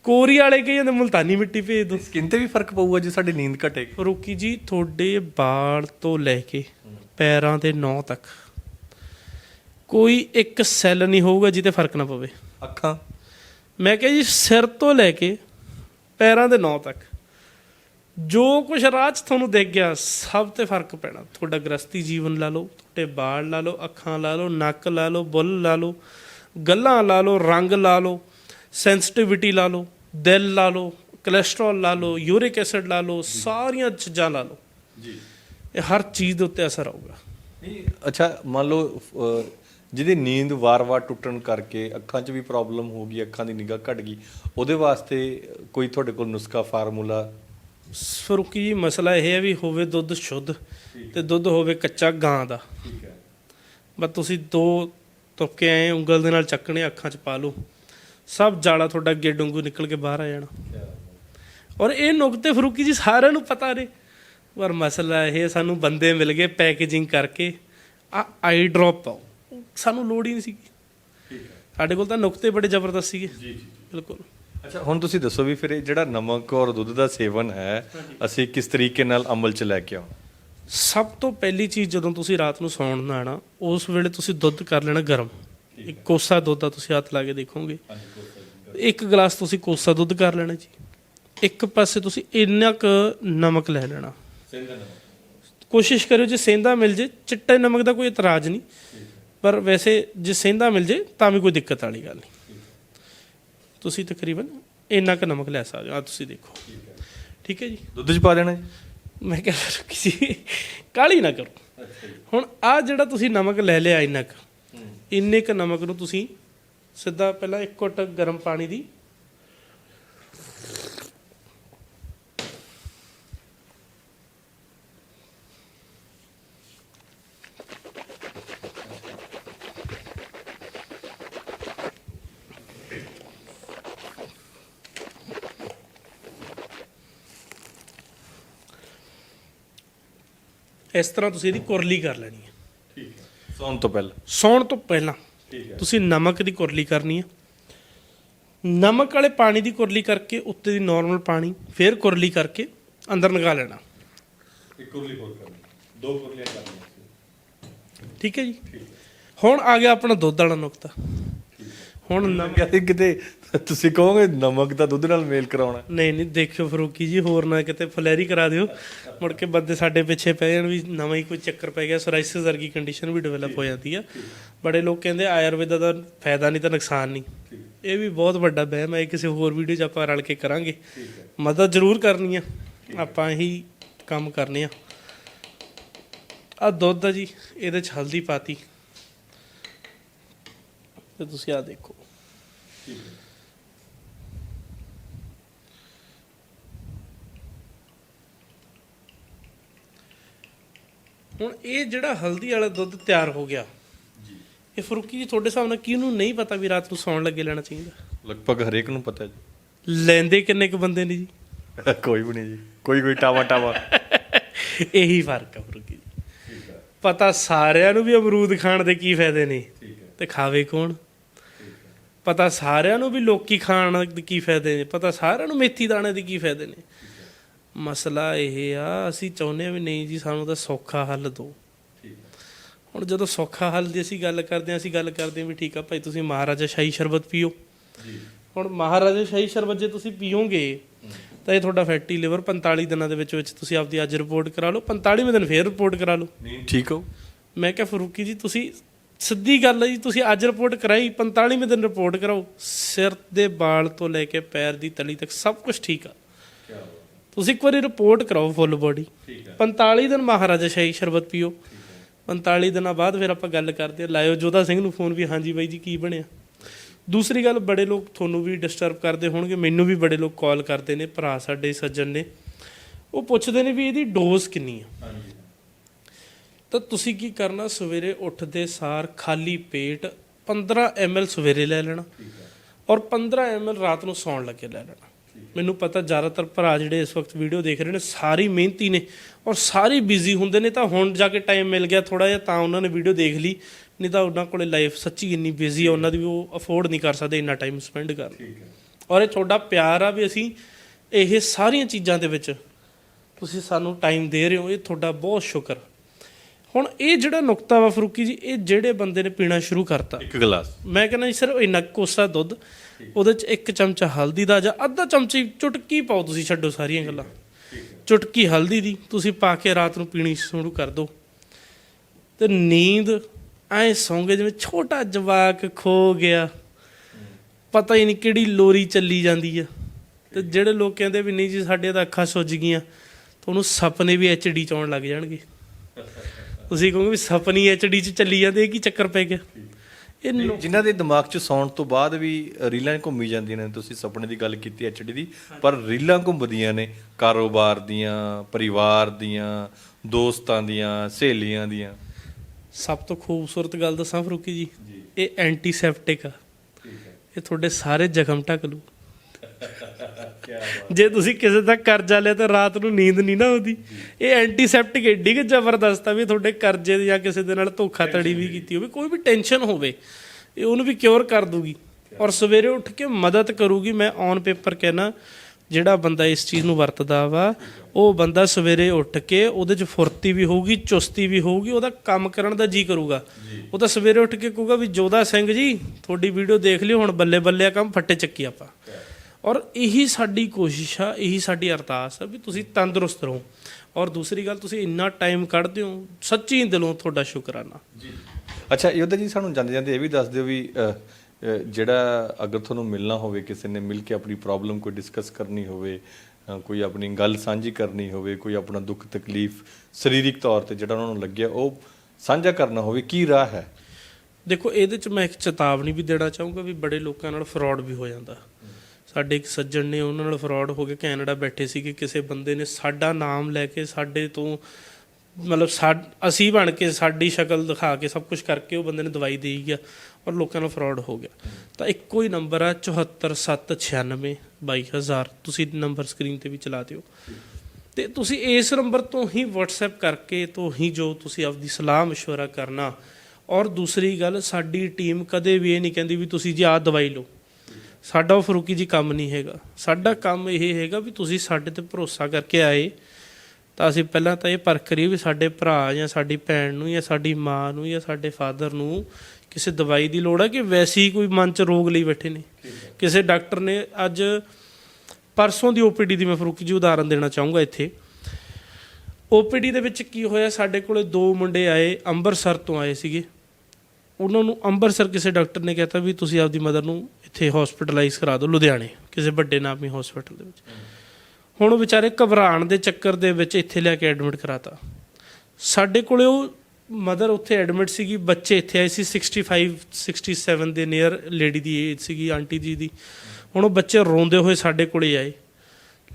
ਕੋਰੀਆ ਵਾਲੇ ਕਹੀ ਜਾਂਦੇ ਮੁਲਤਾਨੀ ਮਿੱਟੀ ਭੇਜ ਦਿਓ। ਸਕਿਨ ਤੇ ਵੀ ਫ਼ਰਕ ਪਊਗਾ ਜੇ ਸਾਡੀ ਨੀਂਦ ਘਟੇਗੀ? ਫਰੂਕੀ ਜੀ ਤੁਹਾਡੇ ਬਾਲ ਤੋਂ ਲੈ ਕੇ ਪੈਰਾਂ ਦੇ ਨੌ ਤੱਕ ਕੋਈ ਇੱਕ ਸੈੱਲ ਨਹੀਂ ਹੋਊਗਾ ਜਿਹਤੇ ਫ਼ਰਕ ਨਾ ਪਵੇ। ਅੱਖਾਂ? ਮੈਂ ਕਿਹਾ ਜੀ ਸਿਰ ਤੋਂ ਲੈ ਕੇ ਪੈਰਾਂ ਦੇ ਨੌ ਤੱਕ। ਜੋ ਕੁਝ ਰਾਹ 'ਚ ਤੁਹਾਨੂੰ ਦਿਖ ਗਿਆ ਸਭ ਤੇ ਫ਼ਰਕ ਪੈਣਾ ਤੁਹਾਡਾ ਗ੍ਰਸਤੀ ਜੀਵਨ ਲਾ ਲਓ ਤੁਹਾਡੇ ਬਾਲ ਲਾ ਲਓ ਅੱਖਾਂ ਲਾ ਲਓ ਨੱਕ ਲਾ ਲਓ ਬੁੱਲ ਲਾ ਲਓ ਗੱਲਾਂ ਲਾ ਲਓ ਰੰਗ ਲਾ ਲਓ ਸੈਂਸਿਟਿਵਿਟੀ ਲਾ ਲਓ ਦਿਲ ਲਾ ਲਓ ਕੋਲੇਸਟ੍ਰੋਲ ਲਾ ਲਓ ਯੂਰਿਕ ਐਸਿਡ ਲਾ ਲਓ ਸਾਰੀਆਂ ਚੀਜ਼ਾਂ ਲਾ ਲਓ ਜੀ ਇਹ ਹਰ ਚੀਜ਼ ਦੇ ਉੱਤੇ ਅਸਰ ਆਊਗਾ ਨਹੀਂ ਅੱਛਾ ਮੰਨ ਲਓ ਜਿਹਦੀ ਨੀਂਦ ਵਾਰ-ਵਾਰ ਟੁੱਟਣ ਕਰਕੇ ਅੱਖਾਂ 'ਚ ਵੀ ਪ੍ਰੋਬਲਮ ਹੋ ਗਈ ਅੱਖਾਂ ਦੀ ਨਿਗਾਹ ਘਟ ਗਈ ਉਹਦੇ ਵਾਸਤੇ ਕੋਈ ਤੁਹਾਡੇ ਕੋਲ ਨੁਸਖਾ ਫਾਰਮੂਲਾ ਫਰੂਕੀ ਜੀ ਮਸਲਾ ਇਹ ਹੈ ਵੀ ਹੋਵੇ ਦੁੱਧ ਸ਼ੁੱਧ ਤੇ ਦੁੱਧ ਹੋਵੇ ਕੱਚਾ ਗਾਂ ਦਾ। ਠੀਕ ਹੈ। ਬਸ ਤੁਸੀਂ ਦੋ ਤੁਪਕੇ ਐ ਉਂਗਲ ਦੇ ਨਾਲ ਚੱਕਣੇ ਅੱਖਾਂ 'ਚ ਪਾ ਲਓ। ਸਭ ਜਾਲਾ ਤੁਹਾਡਾ ਅੱਗੇ ਡੁੰਗੂ ਨਿਕਲ ਕੇ ਬਾਹਰ ਆ ਜਾਣਾ। ਔਰ ਇਹ ਨੁਕਤੇ ਫਰੂਕੀ ਜੀ ਸਾਰਿਆਂ ਨੂੰ ਪਤਾ ਨੇ। ਪਰ ਮਸਲਾ ਇਹ ਸਾਨੂੰ ਬੰਦੇ ਮਿਲ ਗਏ ਪੈਕੇਜਿੰਗ ਕਰਕੇ। ਆ ਆਈ ਡ੍ਰੌਪ ਪਾਓ ਸਾਨੂੰ ਲੋੜ ਹੀ ਨਹੀਂ ਹੈ। ਸਾਡੇ ਕੋਲ ਤਾਂ ਨੁਕਤੇ ਬੜੇ ਜ਼ਬਰਦਸਤ ਸੀਗੇ। ਜੀ ਜੀ। ਬਿਲਕੁਲ। ਅੱਛਾ ਹੁਣ ਤੁਸੀਂ ਦੱਸੋ ਵੀ ਫਿਰ ਇਹ ਜਿਹੜਾ ਨਮਕ ਔਰ ਦੁੱਧ ਦਾ ਸੇਵਨ ਹੈ ਅਸੀਂ ਕਿਸ ਤਰੀਕੇ ਨਾਲ ਅਮਲ 'ਚ ਲੈ ਕੇ ਆਉਂ ਸਭ ਤੋਂ ਪਹਿਲੀ ਚੀਜ਼ ਜਦੋਂ ਤੁਸੀਂ ਰਾਤ ਨੂੰ ਸੌਣ ਨਾ ਆਣਾ ਉਸ ਵੇਲੇ ਤੁਸੀਂ ਦੁੱਧ ਕਰ ਲੈਣਾ ਗਰਮ। ਇੱਕ ਕੋਸਾ ਦੁੱਧ ਦਾ ਤੁਸੀਂ ਹੱਥ ਲਾ ਕੇ ਦੇਖੋਗੇ। ਇੱਕ ਗਲਾਸ ਤੁਸੀਂ ਕੋਸਾ ਦੁੱਧ ਕਰ ਲੈਣਾ ਜੀ। ਇੱਕ ਪਾਸੇ ਤੁਸੀਂ ਇੰਨਾ ਕੁ ਨਮਕ ਲੈ ਲੈਣਾ। ਕੋਸ਼ਿਸ਼ ਕਰਿਓ ਜੇ ਸੇਂਦਾ ਮਿਲ ਜੇ ਚਿੱਟੇ ਨਮਕ ਦਾ ਕੋਈ ਇਤਰਾਜ਼ ਨਹੀਂ। ਪਰ ਵੈਸੇ ਜੇ ਸੇਂਦਾ ਮਿਲ ਜੇ ਤਾਂ ਵੀ ਕੋਈ ਦਿੱਕਤ ਵਾਲੀ ਗੱਲ ਨਹੀਂ। ਤੁਸੀਂ ਤਕਰੀਬਨ ਇੰਨਾ ਕੁ ਨਮਕ ਲੈ ਸਕਦੇ ਹੋ। ਆ ਤੁਸੀਂ ਦੇਖੋ। ਠੀਕ ਹੈ। ਜੀ? ਦੁੱਧ 'ਚ ਪਾ ਦੇਣਾ ਜੀ? ਮੈਂ ਕਿਹਾ ਕਿਸੇ ਕਾਲੀ ਨਾ ਕਰੋ। ਹੁਣ ਆ ਜਿਹੜਾ ਤੁਸੀਂ ਨਮਕ ਲੈ ਲਿਆ ਇੰਨਾ ਕੁ ਇੰਨੇ ਕੁ ਨਮਕ ਨੂੰ ਤੁਸੀਂ ਸਿੱਧਾ ਪਹਿਲਾਂ ਇੱਕ ਘੁੱਟ ਗਰਮ ਪਾਣੀ ਦੀ ਇਸ ਤਰ੍ਹਾਂ ਤੁਸੀਂ ਇਹਦੀ ਕੁਰਲੀ ਕਰ ਲੈਣੀ ਹੈ। ਠੀਕ ਹੈ। ਸੌਣ ਤੋਂ ਪਹਿਲਾਂ। ਸੌਣ ਤੋਂ ਪਹਿਲਾਂ ਠੀਕ ਹੈ। ਤੁਸੀਂ ਨਮਕ ਦੀ ਕੁਰਲੀ ਕਰਨੀ ਹੈ। ਨਮਕ ਵਾਲੇ ਪਾਣੀ ਦੀ ਕੁਰਲੀ ਕਰਕੇ ਉੱਤੇ ਦੀ ਨਾਰਮਲ ਪਾਣੀ ਫਿਰ ਕੁਰਲੀ ਕਰਕੇ ਅੰਦਰ ਲਗਾ ਲੈਣਾ। ਇੱਕ ਕੁਰਲੀ ਹੋਰ ਕਰਨੀ ਦੋ ਕੁਰਲੀਆਂ ਕਰਨੀਆਂ ਠੀਕ ਹੈ ਜੀ। ਹੁਣ ਆ ਗਿਆ ਆਪਣਾ ਦੁੱਧ ਵਾਲਾ ਨੁਕਤਾ। ਹੁਣ ਨਮਕ ਕਹਿੰਦੇ ਕਿਤੇ ਤੁਸੀਂ ਕਹੋਗੇ ਨਮਕ ਤਾਂ ਦੁੱਧ ਨਾਲ ਮੇਲ ਕਰਾਉਣਾ। ਨਹੀਂ ਨਹੀਂ ਦੇਖਿਓ ਫਰੂਕੀ ਜੀ ਹੋਰ ਨਾ ਕਿਤੇ ਫਲੈਰੀ ਕਰਾ ਦਿਓ। ਮੁੜ ਕੇ ਬੰਦੇ ਸਾਡੇ ਪਿੱਛੇ ਪੈ ਜਾਣ ਵੀ ਨਵਾਂ ਹੀ ਕੋਈ ਚੱਕਰ ਪੈ ਗਿਆ ਸੋਰਾਇਸਿਸ ਵਰਗੀ ਕੰਡੀਸ਼ਨ ਵੀ ਡਿਵੈਲਪ ਹੋ ਜਾਂਦੀ ਆ। ਬੜੇ ਲੋਕ ਕਹਿੰਦੇ ਆਯੁਰਵੇਦਾ ਦਾ ਫਾਇਦਾ ਨਹੀਂ ਤਾਂ ਨੁਕਸਾਨ ਨਹੀਂ। ਇਹ ਵੀ ਬਹੁਤ ਵੱਡਾ ਵਹਿਮ ਹੈ ਕਿਸੇ ਹੋਰ ਵੀਡੀਓ 'ਚ ਆਪਾਂ ਰਲ ਕੇ ਕਰਾਂਗੇ। ਮਦਦ ਜ਼ਰੂਰ ਕਰਨੀ ਆ। ਆਪਾਂ ਇਹੀ ਕੰਮ ਕਰਨੇ ਆ। ਆ ਦੁੱਧ ਆ ਜੀ ਇਹਦੇ 'ਚ ਹਲਦੀ ਪਾਤੀ। ਤੇ ਤੁਸੀਂ ਆ ਦੇਖੋ। ਹੁਣ ਇਹ ਜਿਹੜਾ ਹਲਦੀ ਵਾਲਾ ਦੁੱਧ ਤਿਆਰ ਹੋ ਗਿਆ ਜੀ। ਇਹ ਫਰੂਕੀ ਜੀ ਤੁਹਾਡੇ ਹਿਸਾਬ ਨਾਲ ਕਿਹਨੂੰ ਨਹੀਂ ਪਤਾ ਵੀ ਰਾਤ ਨੂੰ ਸੌਣ ਲੱਗੇ ਲੈਣਾ ਚਾਹੀਦਾ? ਲਗਭਗ ਹਰੇਕ ਨੂੰ ਪਤਾ ਜੀ। ਲੈਂਦੇ ਕਿੰਨੇ ਕੁ ਬੰਦੇ ਨੇ ਜੀ? ਕੋਈ ਵੀ ਨਹੀਂ ਜੀ। ਕੋਈ ਕੋਈ ਟਾਵਾ ਟਾਵਾ। ਇਹੀ ਫ਼ਰਕ ਆ ਫਰੂਕੀ ਜੀ। ਪਤਾ ਸਾਰਿਆਂ ਨੂੰ ਵੀ ਅਮਰੂਦ ਖਾਣ ਦੇ ਕੀ ਫਾਇਦੇ ਨੇ। ਤੇ ਖਾਵੇ ਕੌਣ? ਪਤਾ ਸਾਰਿਆਂ ਨੂੰ ਵੀ ਲੋਕੀ ਖਾਣ ਦੇ ਕੀ ਫਾਇਦੇ ਨੇ ਪਤਾ ਸਾਰਿਆਂ ਨੂੰ ਮੇਥੀ ਦਾਣੇ ਦੇ ਕੀ ਫਾਇਦੇ ਨੇ। ਮਸਲਾ ਇਹ ਆ ਅਸੀਂ ਚਾਹੁੰਦੇ ਆ ਵੀ ਨਹੀਂ ਜੀ ਸਾਨੂੰ ਤਾਂ ਸੌਖਾ ਹੱਲ ਦਿਓ। ਹੁਣ ਜਦੋਂ ਸੌਖਾ ਹੱਲ ਦੀ ਅਸੀਂ ਗੱਲ ਕਰਦੇ ਹਾਂ ਅਸੀਂ ਗੱਲ ਕਰਦੇ ਹਾਂ ਵੀ ਠੀਕ ਆ ਭਾਈ ਤੁਸੀਂ ਮਹਾਰਾਜਾ ਸ਼ਾਹੀ ਸ਼ਰਬਤ ਪੀਓ। ਹੁਣ ਮਹਾਰਾਜਾ ਸ਼ਾਹੀ ਸ਼ਰਬਤ ਜੇ ਤੁਸੀਂ ਪੀਓਗੇ ਤਾਂ ਇਹ ਤੁਹਾਡਾ ਫੈਟੀ ਲਿਵਰ 45 ਦਿਨਾਂ ਦੇ ਵਿੱਚ ਵਿੱਚ ਤੁਸੀਂ ਆਪਦੀ ਅੱਜ ਰਿਪੋਰਟ ਕਰਾ ਲਓ 45ਵੇਂ ਦਿਨ ਫੇਰ ਰਿਪੋਰਟ ਕਰਾ ਲਓ। ਨਹੀਂ ਠੀਕ ਹੋ। ਮੈਂ ਕਿਹਾ ਫਰੂਕੀ ਜੀ ਤੁਸੀਂ ਸਿੱਧੀ ਗੱਲ ਹੈ ਜੀ ਤੁਸੀਂ ਅੱਜ ਰਿਪੋਰਟ ਕਰਾਈ 45ਵੇਂ ਦਿਨ ਰਿਪੋਰਟ ਕਰਾਓ ਸਿਰ ਦੇ ਵਾਲ ਤੋਂ ਲੈ ਕੇ ਪੈਰ ਦੀ ਤਲੀ ਤੱਕ ਸਭ ਕੁਝ ਠੀਕ ਆ। ਤੁਸੀਂ ਇੱਕ ਵਾਰੀ ਰਿਪੋਰਟ ਕਰਾਓ ਫੁੱਲ ਬੋਡੀ 45 ਦਿਨ ਮਹਾਰਾਜਾ ਸ਼ਾਹੀ ਸ਼ਰਬਤ ਪੀਓ। 45 ਦਿਨਾਂ ਬਾਅਦ ਫਿਰ ਆਪਾਂ ਗੱਲ ਕਰਦੇ ਲਾਇਓ ਜੋਧਾ ਸਿੰਘ ਨੂੰ ਫੋਨ ਵੀ ਹਾਂਜੀ ਬਾਈ ਜੀ ਕੀ ਬਣਿਆ? ਦੂਸਰੀ ਗੱਲ ਬੜੇ ਲੋਕ ਤੁਹਾਨੂੰ ਵੀ ਡਿਸਟਰਬ ਕਰਦੇ ਹੋਣਗੇ ਮੈਨੂੰ ਵੀ ਬੜੇ ਲੋਕ ਕਾਲ ਕਰਦੇ ਨੇ ਭਰਾ ਸਾਡੇ ਸੱਜਣ ਨੇ। ਉਹ ਪੁੱਛਦੇ ਨੇ ਵੀ ਇਹਦੀ ਡੋਜ਼ ਕਿੰਨੀ ਆ? ਤਾਂ ਤੁਸੀਂ ਕੀ ਕਰਨਾ? ਸਵੇਰੇ ਉੱਠਦੇ ਸਾਰ ਖਾਲੀ ਪੇਟ 15 ml ਸਵੇਰੇ ਲੈ ਲੈਣਾ ਔਰ 15 ml ਰਾਤ ਨੂੰ ਸੌਣ ਲੱਗੇ ਲੈ ਲੈਣਾ। ਮੈਨੂੰ ਪਤਾ ਜ਼ਿਆਦਾਤਰ ਭਰਾ ਜਿਹੜੇ ਇਸ ਵਕਤ ਵੀਡੀਓ ਦੇਖ ਰਹੇ ਨੇ ਸਾਰੀ ਮਿਹਨਤੀ ਨੇ ਔਰ ਸਾਰੇ ਬਿਜ਼ੀ ਹੁੰਦੇ ਨੇ ਤਾਂ ਹੁਣ ਜਾ ਕੇ ਟਾਈਮ ਮਿਲ ਗਿਆ ਥੋੜਾ ਜਿਹਾ ਤਾਂ ਉਹਨਾਂ ਨੇ ਵੀਡੀਓ ਦੇਖ ਲਈ। ਨਹੀਂ ਤਾਂ ਉਹਨਾਂ ਕੋਲੇ ਲਾਈਫ ਸੱਚੀ ਇੰਨੀ ਬਿਜ਼ੀ ਆ ਉਹਨਾਂ ਦੀ ਉਹ ਅਫੋਰਡ ਨਹੀਂ ਕਰ ਸਕਦੇ ਇੰਨਾ ਟਾਈਮ ਸਪੈਂਡ ਕਰਨ। ਔਰ ਇਹ ਤੁਹਾਡਾ ਪਿਆਰ ਆ ਵੀ ਅਸੀਂ ਇਹ ਸਾਰੀਆਂ ਚੀਜ਼ਾਂ ਦੇ ਵਿੱਚ ਤੁਸੀਂ ਸਾਨੂੰ ਟਾਈਮ ਦੇ ਰਹੇ ਹੋ ਇਹ ਤੁਹਾਡਾ ਬਹੁਤ ਸ਼ੁਕਰ। ਹੁਣ ਇਹ ਜਿਹੜਾ ਨੁਕਤਾ ਵਾ ਫਰੂਕੀ ਜੀ ਇਹ ਜਿਹੜੇ ਬੰਦੇ ਨੇ ਪੀਣਾ ਸ਼ੁਰੂ ਕਰਤਾ। ਇੱਕ ਗਲਾਸ। ਮੈਂ ਕਹਿੰਦਾ ਜੀ ਸਿਰਫ ਇੰਨਾ ਕੋਸਾ ਦੁੱਧ ਉਹਦੇ ਚ ਇੱਕ ਚਮਚਾ ਹਲਦੀ ਦਾ ਜਾਂ ਅੱਧਾ ਚਮਚੀ ਚੁਟਕੀ ਪਾਓ ਤੁਸੀਂ ਛੱਡੋ ਸਾਰੀਆਂ ਗੱਲਾਂ। ਚੁਟਕੀ ਹਲਦੀ ਦੀ ਤੁਸੀਂ ਪਾ ਕੇ ਰਾਤ ਨੂੰ ਪੀਣੀ ਸ਼ੁਰੂ ਕਰ ਦਿਓ ਤੇ ਨੀਂਦ ਐ ਸੌਂਗੇ ਜਿਵੇਂ ਛੋਟਾ ਜਵਾਕ ਖੋ ਗਿਆ। ਪਤਾ ਹੀ ਨਹੀਂ ਕਿਹੜੀ ਲੋਰੀ ਚੱਲੀ ਜਾਂਦੀ ਆ। ਤੇ ਜਿਹੜੇ ਲੋਕ ਕਹਿੰਦੇ ਵੀ ਨਹੀਂ ਜੀ ਸਾਡੇ ਤਾਂ ਅੱਖਾਂ ਸੁੱਜ ਗਈਆਂ ਤਾਂ ਉਹਨੂੰ ਸੁਪਨੇ ਵੀ ਐਚਡੀ ਚ ਆਉਣ ਲੱਗ ਜਾਣਗੇ। ਤੁਸੀਂ ਕਹੋਗੇ ਵੀ ਸੁਪਨੀ ਐਚਡੀ ਚ ਚੱਲੀ ਜਾਂਦੇ ਕੀ ਚੱਕਰ ਪੈ ਗਿਆ? ਇਹ ਜਿਨ੍ਹਾਂ ਦੇ ਦਿਮਾਗ 'ਚ ਸੌਣ ਤੋਂ ਬਾਅਦ ਵੀ ਰੀਲਾਂ ਘੁੰਮੀ ਜਾਂਦੀਆਂ ਨੇ ਤੁਸੀਂ ਸੁਪਨੇ ਦੀ ਗੱਲ ਕੀਤੀ ਐਚਡੀ ਦੀ ਪਰ ਰੀਲਾਂ ਘੁੰਮਦੀਆਂ ਨੇ ਕਾਰੋਬਾਰ ਦੀਆਂ ਪਰਿਵਾਰ ਦੀਆਂ ਦੋਸਤਾਂ ਦੀਆਂ ਸਹੇਲੀਆਂ ਦੀਆਂ। ਸਭ ਤੋਂ ਖੂਬਸੂਰਤ ਗੱਲ ਦੱਸਾਂ ਫਰੂਕੀ ਜੀ ਇਹ ਐਂਟੀਸੈਪਟਿਕ ਆ। ਇਹ ਤੁਹਾਡੇ ਸਾਰੇ ਜ਼ਖਮ ਢੱਕ ਲੂ ਜੇ ਤੁਸੀਂ ਕਿਸੇ ਦਾ ਕਰਜ਼ਾ ਲਿਆ ਤਾਂ ਰਾਤ ਨੂੰ ਨੀਂਦ ਨਹੀਂ ਨਾ ਆਉਂਦੀ। ਇਹ ਐਂਟੀਸੈਪਟਿਕ ਏਡੀ ਕਿ ਜ਼ਬਰਦਸਤ ਆ ਵੀ ਤੁਹਾਡੇ ਕਰਜ਼ੇ ਦੇ ਜਾਂ ਕਿਸੇ ਦੇ ਨਾਲ ਧੋਖਾਧੜੀ ਵੀ ਕੀਤੀ ਹੋਵੇ ਕੋਈ ਵੀ ਟੈਨਸ਼ਨ ਹੋਵੇ ਇਹ ਉਹਨੂੰ ਵੀ ਕਿਉਰ ਕਰ ਦੂਗੀ। ਔਰ ਸਵੇਰੇ ਉੱਠ ਕੇ ਮਦਦ ਕਰੂਗੀ ਮੈਂ ਔਨ ਪੇਪਰ ਕਹਿਣਾ ਜਿਹੜਾ ਬੰਦਾ ਇਸ ਚੀਜ਼ ਨੂੰ ਵਰਤਦਾ ਵਾ ਉਹ ਬੰਦਾ ਸਵੇਰੇ ਉੱਠ ਕੇ ਉਹਦੇ 'ਚ ਫੁਰਤੀ ਵੀ ਹੋਊਗੀ ਚੁਸਤੀ ਵੀ ਹੋਊਗੀ ਉਹਦਾ ਕੰਮ ਕਰਨ ਦਾ ਜੀ ਕਰੂਗਾ। ਉਹ ਤਾਂ ਸਵੇਰੇ ਉੱਠ ਕੇ ਕਹੂਗਾ ਵੀ ਜੋਦਾ ਸਿੰਘ ਜੀ ਤੁਹਾਡੀ ਵੀਡੀਓ ਦੇਖ ਲਿਓ ਹੁਣ ਬੱਲੇ ਬੱਲੇ ਆ ਕੰਮ ਫੱਟੇ ਚੱਕੀ ਆਪਾਂ। ਔਰ ਇਹੀ ਸਾਡੀ ਕੋਸ਼ਿਸ਼ ਆ ਇਹੀ ਸਾਡੀ ਅਰਦਾਸ ਆ ਵੀ ਤੁਸੀਂ ਤੰਦਰੁਸਤ ਰਹੋ। ਔਰ ਦੂਸਰੀ ਗੱਲ ਤੁਸੀਂ ਇੰਨਾ ਟਾਈਮ ਕੱਢਦੇ ਹੋ ਸੱਚੀ ਦਿਲੋਂ ਤੁਹਾਡਾ ਸ਼ੁਕਰਾਨਾ। ਅੱਛਾ ਯੋਧਾ ਜੀ ਸਾਨੂੰ ਜਾਂਦੇ ਜਾਂਦੇ ਇਹ ਵੀ ਦੱਸ ਦਿਓ ਵੀ ਜਿਹੜਾ ਅਗਰ ਤੁਹਾਨੂੰ ਮਿਲਣਾ ਹੋਵੇ ਕਿਸੇ ਨੇ ਮਿਲ ਕੇ ਆਪਣੀ ਪ੍ਰੋਬਲਮ ਕੋਈ ਡਿਸਕਸ ਕਰਨੀ ਹੋਵੇ ਕੋਈ ਆਪਣੀ ਗੱਲ ਸਾਂਝੀ ਕਰਨੀ ਹੋਵੇ ਕੋਈ ਆਪਣਾ ਦੁੱਖ ਤਕਲੀਫ ਸਰੀਰਕ ਤੌਰ ਤੇ ਜਿਹੜਾ ਉਹਨਾਂ ਨੂੰ ਲੱਗਿਆ ਉਹ ਸਾਂਝਾ ਕਰਨਾ ਹੋਵੇ ਕੀ ਰਾਹ ਹੈ? ਦੇਖੋ ਇਹਦੇ ਚ ਮੈਂ ਇੱਕ ਚੇਤਾਵਨੀ ਵੀ ਦੇਣਾ ਚਾਹੂੰਗਾ ਵੀ ਬੜੇ ਲੋਕਾਂ ਨਾਲ ਫਰਾਡ ਵੀ ਹੋ ਜਾਂਦਾ। ਸਾਡੇ ਇੱਕ ਸੱਜਣ ਨੇ ਉਹਨਾਂ ਨਾਲ ਫਰਾਡ ਹੋ ਕੇ ਕੈਨੇਡਾ ਬੈਠੇ ਸੀ ਕਿ ਕਿਸੇ ਬੰਦੇ ਨੇ ਸਾਡਾ ਨਾਮ ਲੈ ਕੇ ਸਾਡੇ ਤੋਂ ਮਤਲਬ ਸਾਡ- ਅਸੀਂ ਬਣ ਕੇ ਸਾਡੀ ਸ਼ਕਲ ਦਿਖਾ ਕੇ ਸਭ ਕੁਝ ਕਰਕੇ ਉਹ ਬੰਦੇ ਨੇ ਦਵਾਈ ਦੇਈ ਗਿਆ ਔਰ ਲੋਕਾਂ ਨਾਲ ਫਰਾਡ ਹੋ ਗਿਆ ਤਾਂ ਇੱਕੋ ਹੀ ਨੰਬਰ ਆ 74796 22000 ਤੁਸੀਂ ਨੰਬਰ ਸਕਰੀਨ ਤੇ ਵੀ ਚਲਾ ਦਿਓ ਤੇ ਤੁਸੀਂ ਇਸ ਨੰਬਰ ਤੋਂ ਹੀ WhatsApp ਕਰਕੇ ਤੋਂ ਹੀ ਜੋ ਤੁਸੀਂ ਆਪਦੀ ਸਲਾਹ مشورہ ਕਰਨਾ ਔਰ ਦੂਸਰੀ ਗੱਲ ਸਾਡੀ ਟੀਮ ਕਦੇ ਵੀ ਇਹ ਨਹੀਂ ਕਹਿੰਦੀ ਵੀ ਤੁਸੀਂ ਜੀ ਆਹ ਦਵਾਈ ਲਓ ਸਾਡਾ ਉਹ ਫਰੂਕੀ ਜੀ ਕੰਮ ਨਹੀਂ ਹੈਗਾ। ਸਾਡਾ ਕੰਮ ਇਹ ਹੈਗਾ ਵੀ ਤੁਸੀਂ ਸਾਡੇ ਤੇ ਭਰੋਸਾ ਕਰਕੇ ਆਏ, ਤਾਂ ਅਸੀਂ ਪਹਿਲਾਂ ਤਾਂ ਇਹ ਪਰਖ ਕਰੀਏ ਵੀ ਸਾਡੇ ਭਰਾ ਜਾਂ ਸਾਡੀ ਭੈਣ ਨੂੰ ਜਾਂ ਸਾਡੀ ਮਾਂ ਨੂੰ ਜਾਂ ਸਾਡੇ ਫਾਦਰ ਨੂੰ ਕਿਸੇ ਦਵਾਈ ਦੀ ਲੋੜ ਹੈ ਕਿ ਵੈਸੇ ਹੀ ਕੋਈ ਮਨ ਚ ਰੋਗ ਲਈ ਬੈਠੇ ਨੇ? ਕਿਸੇ ਡਾਕਟਰ ਨੇ ਅੱਜ ਪਰਸੋਂ ਦੀ ਓਪੀਡੀ ਦੀ ਮੈਂ ਫਰੂਕੀ ਜੀ ਉਦਾਹਰਨ ਦੇਣਾ ਚਾਹੂੰਗਾ ਇੱਥੇ। ਓਪੀਡੀ ਦੇ ਵਿੱਚ ਕੀ ਹੋਇਆ, ਸਾਡੇ ਕੋਲੇ ਦੋ ਮੁੰਡੇ ਆਏ ਅੰਮ੍ਰਿਤਸਰ ਤੋਂ ਆਏ ਸੀਗੇ। ਉਹਨਾਂ ਨੂੰ ਅੰਮ੍ਰਿਤਸਰ ਕਿਸੇ ਡਾਕਟਰ ਨੇ ਕਹਿਤਾ ਵੀ ਤੁਸੀਂ ਆਪਦੀ ਮਦਰ ਨੂੰ ਇੱਥੇ ਹਸਪੀਟਲਾਈਜ਼ ਕਰਾ ਦਿਓ, ਲੁਧਿਆਣੇ, ਕਿਸੇ ਵੱਡੇ ਨਾਮੀ ਹਸਪੀਟਲ ਦੇ ਵਿੱਚ। ਹੁਣ ਉਹ ਵਿਚਾਰੇ ਘਬਰਾਉਣ ਦੇ ਚੱਕਰ ਦੇ ਵਿੱਚ ਇੱਥੇ ਲੈ ਕੇ ਐਡਮਿਟ ਕਰਾਤਾ। ਸਾਡੇ ਕੋਲੇ ਉਹ ਮਦਰ ਉੱਥੇ ਐਡਮਿਟ ਸੀਗੀ, ਬੱਚੇ ਇੱਥੇ ਆਏ ਸੀ 65 67 ਦੇ ਨੀਅਰ ਲੇਡੀ ਦੀ ਏਜ ਸੀਗੀ, ਆਂਟੀ ਜੀ ਦੀ। ਹੁਣ ਉਹ ਬੱਚੇ ਰੋਂਦੇ ਹੋਏ ਸਾਡੇ ਕੋਲੇ ਆਏ।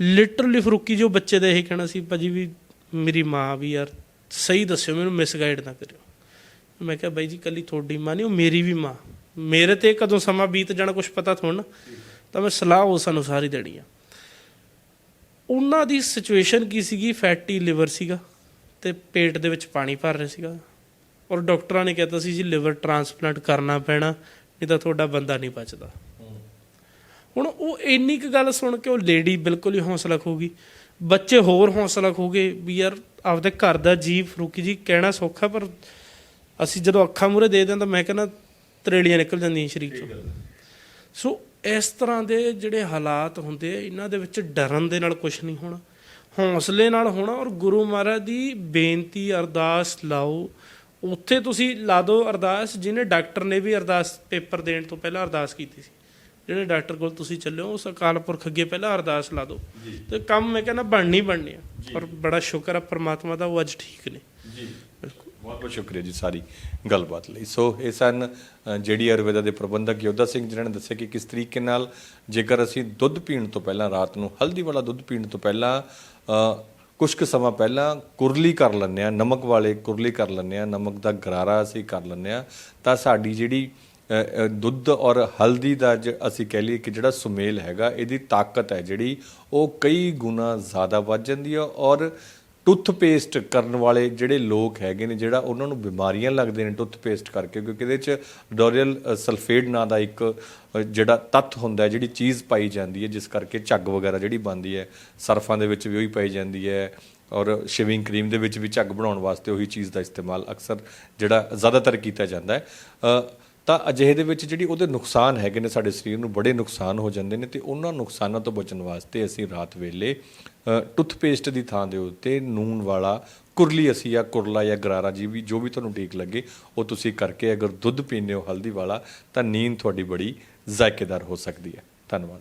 ਲਿਟਰਲੀ ਫਰੂਕੀ ਜੋ ਬੱਚੇ ਦਾ ਇਹ ਕਹਿਣਾ ਸੀ, ਭਾਜੀ ਵੀ ਮੇਰੀ ਮਾਂ ਵੀ ਯਾਰ ਸਹੀ ਦੱਸਿਓ, ਮੈਨੂੰ ਮਿਸਗਾਈਡ ਨਾ ਕਰਿਓ। ਮੈਂ ਕਿਹਾ ਬਾਈ ਜੀ, ਕੱਲੀ ਤੁਹਾਡੀ ਮਾਂ ਨਹੀਂ, ਉਹ ਮੇਰੀ ਵੀ ਮਾਂ। ਮੇਰੇ ਤੇ ਕਦੋਂ ਸਮਾਂ ਬੀਤ ਜਾਣਾ ਕੁਝ ਪਤਾ ਥੋੜ੍ਹਾ ਤਾਂ ਮੈਂ ਸਲਾਹ ਉਸ ਅਨੁਸਾਰ ਹੀ ਦੇਣੀ ਆ। ਉਹਨਾਂ ਦੀ ਸਿਚੁਏਸ਼ਨ ਕੀ ਸੀਗੀ? ਫੈਟੀ ਲਿਵਰ ਸੀਗਾ ਤੇ ਪੇਟ ਦੇ ਵਿੱਚ ਪਾਣੀ ਭਰ ਰਿਹਾ ਸੀਗਾ। ਔਰ ਡਾਕਟਰਾਂ ਨੇ ਕਹਿਤਾ ਸੀ ਜੀ ਲਿਵਰ ਟ੍ਰਾਂਸਪਲਾਂਟ ਕਰਨਾ ਪੈਣਾ, ਨਹੀਂ ਤਾਂ ਤੁਹਾਡਾ ਬੰਦਾ ਨਹੀਂ ਬਚਦਾ। ਹੁਣ ਉਹ ਇੰਨੀ ਕੁ ਗੱਲ ਸੁਣ ਕੇ ਉਹ ਲੇਡੀ ਬਿਲਕੁਲ ਹੀ ਹੌਸਲਾ ਖੋਗੀ ਬੱਚੇ ਹੋਰ ਹੌਸਲਾ ਖੋਗੇ ਵੀ ਯਾਰ, ਆਪਦੇ ਘਰ ਦਾ ਜੀਵ ਫਰੂਕੀ ਜੀ, ਕਹਿਣਾ ਸੌਖਾ, ਪਰ ਅਸੀਂ ਜਦੋਂ ਅੱਖਾਂ ਮੂਰੇ ਦੇ ਦਿਆਂ ਤਾਂ ਮੈਂ ਕਹਿੰਦਾ ਤਰੇੜੀਆਂ ਨਿਕਲ ਜਾਂਦੀਆਂ ਸਰੀਰ ਚੋਂ। ਸੋ ਇਸ ਤਰ੍ਹਾਂ ਦੇ ਜਿਹੜੇ ਹਾਲਾਤ ਹੁੰਦੇ ਆ ਇਹਨਾਂ ਦੇ ਵਿੱਚ ਡਰਨ ਦੇ ਨਾਲ ਕੁਝ ਨਹੀਂ ਹੋਣਾ ਹੌਸਲੇ ਨਾਲ ਹੋਣਾ ਔਰ ਗੁਰੂ ਮਹਾਰਾਜ ਦੀ ਬੇਨਤੀ ਅਰਦਾਸ ਲਾਓ। ਉੱਥੇ ਤੁਸੀਂ ਲਾ ਦਿਓ ਅਰਦਾਸ ਜਿਹਨੇ ਡਾਕਟਰ ਨੇ ਵੀ ਅਰਦਾਸ ਪੇਪਰ ਦੇਣ ਤੋਂ ਪਹਿਲਾਂ ਅਰਦਾਸ ਕੀਤੀ ਸੀ। ਜਿਹੜੇ ਡਾਕਟਰ ਕੋਲ ਤੁਸੀਂ ਚੱਲਿਓ ਉਸ ਅਕਾਲ ਪੁਰਖ ਅੱਗੇ ਪਹਿਲਾਂ ਅਰਦਾਸ ਲਾ ਦਿਓ। ਤੇ ਕੰਮ ਮੈਂ ਕਹਿੰਦਾ ਬਣਨੀ ਬਣਨੀ ਆ। ਔਰ ਬੜਾ ਸ਼ੁਕਰ ਆ ਪ੍ਰਮਾਤਮਾ ਦਾ ਉਹ ਅੱਜ ਠੀਕ ਨੇ। ਜੀ। ਬਹੁਤ ਬਹੁਤ ਸ਼ੁਕਰੀਆ ਜੀ ਸਾਰੀ ਗੱਲਬਾਤ ਲਈ। ਸੋ ਇਹ ਸਨ ਅ, ਜਿਹੜੀ ਆਯੁਰਵੇਦਾ ਦੇ ਪ੍ਰਬੰਧਕ ਯੋਧਾ ਸਿੰਘ ਜਿਨ੍ਹਾਂ ਨੇ ਦੱਸਿਆ ਕਿ ਕਿਸ ਤਰੀਕੇ ਨਾਲ ਜੇਕਰ ਅਸੀਂ ਦੁੱਧ ਪੀਣ ਤੋਂ ਪਹਿਲਾਂ ਰਾਤ ਨੂੰ ਹਲਦੀ ਵਾਲਾ ਦੁੱਧ ਪੀਣ ਤੋਂ ਪਹਿਲਾਂ ਅ, ਕੁਝ ਕੁ ਸਮਾਂ ਪਹਿਲਾਂ ਕੁਰਲੀ ਕਰ ਲੈਂਦੇ ਆ ਨਮਕ ਵਾਲੇ ਕੁਰਲੀ ਕਰ ਲੈਂਦੇ ਆ ਨਮਕ ਦਾ ਗਰਾਰਾ ਅਸੀਂ ਕਰ ਲੈਂਦੇ ਆ ਤਾਂ ਸਾਡੀ ਜਿਹੜੀ ਦੁੱਧ ਔਰ ਹਲਦੀ ਦਾ ਜ ਅਸੀਂ ਕਹਿ ਲਈਏ ਕਿ ਜਿਹੜਾ ਸੁਮੇਲ ਹੈਗਾ ਇਹਦੀ ਤਾਕਤ ਹੈ ਜਿਹੜੀ ਉਹ ਕਈ ਗੁਣਾ ਜ਼ਿਆਦਾ ਵੱਧ ਜਾਂਦੀ ਹੈ ਔਰ ਟੁੱਥਪੇਸਟ ਕਰਨ ਵਾਲੇ ਜਿਹੜੇ ਲੋਕ ਹੈਗੇ ਨੇ, ਜਿਹੜਾ ਉਹਨਾਂ ਨੂੰ ਬਿਮਾਰੀਆਂ ਲੱਗਦੇ ਨੇ ਟੁੱਥਪੇਸਟ ਕਰਕੇ, ਕਿਉਂਕਿ ਇਹਦੇ ਚ ਡੋਰੀਅਲ ਸਲਫੇਟ ਨਾਂ ਦਾ ਇੱਕ ਜਿਹੜਾ ਤੱਤ ਹੁੰਦਾ ਹੈ, ਜਿਹੜੀ ਚੀਜ਼ ਪਾਈ ਜਾਂਦੀ ਹੈ, ਜਿਸ ਕਰਕੇ ਝੱਗ ਵਗੈਰਾ ਜਿਹੜੀ ਬਣਦੀ ਹੈ, ਸਰਫਾਂ ਦੇ ਵਿੱਚ ਵੀ ਉਹੀ ਪਾਈ ਜਾਂਦੀ ਹੈ ਔਰ ਸ਼ੇਵਿੰਗ ਕਰੀਮ ਦੇ ਵਿੱਚ ਵੀ ਝੱਗ ਬਣਾਉਣ ਵਾਸਤੇ ਉਹੀ ਚੀਜ਼ ਦਾ ਇਸਤੇਮਾਲ ਅਕਸਰ ਜਿਹੜਾ ਜ਼ਿਆਦਾਤਰ ਕੀਤਾ ਜਾਂਦਾ ਹੈ। ਤਾਂ ਅਜਿਹੇ ਦੇ ਵਿੱਚ ਜਿਹੜੀ ਉਹਦੇ ਨੁਕਸਾਨ ਹੈਗੇ ਨੇ, ਸਾਡੇ ਸਰੀਰ ਨੂੰ ਬੜੇ ਨੁਕਸਾਨ ਹੋ ਜਾਂਦੇ ਨੇ ਤੇ ਉਹਨਾਂ ਨੁਕਸਾਨਾਂ ਤੋਂ ਬਚਣ ਵਾਸਤੇ ਅਸੀਂ ਰਾਤ ਵੇਲੇ ਟੁੱਥਪੇਸਟ ਦੀ ਥਾਂ ਦੇ ਉੱਤੇ ਨੂਨ ਵਾਲਾ ਕੁਰਲੀ ਅਸੀਂ ਜਾਂ ਕੁਰਲਾ ਜਾਂ ਗਰਾਰਾ ਜੀ ਵੀ ਜੋ ਵੀ ਤੁਹਾਨੂੰ ਠੀਕ ਲੱਗੇ, ਉਹ ਤੁਸੀਂ ਕਰਕੇ ਅਗਰ ਦੁੱਧ ਪੀਂਦੇ ਹੋ ਹਲਦੀ ਵਾਲਾ, ਤਾਂ ਨੀਂਦ ਤੁਹਾਡੀ ਬੜੀ ਜ਼ਾਇਕੇਦਾਰ ਹੋ ਸਕਦੀ ਹੈ। ਧੰਨਵਾਦ।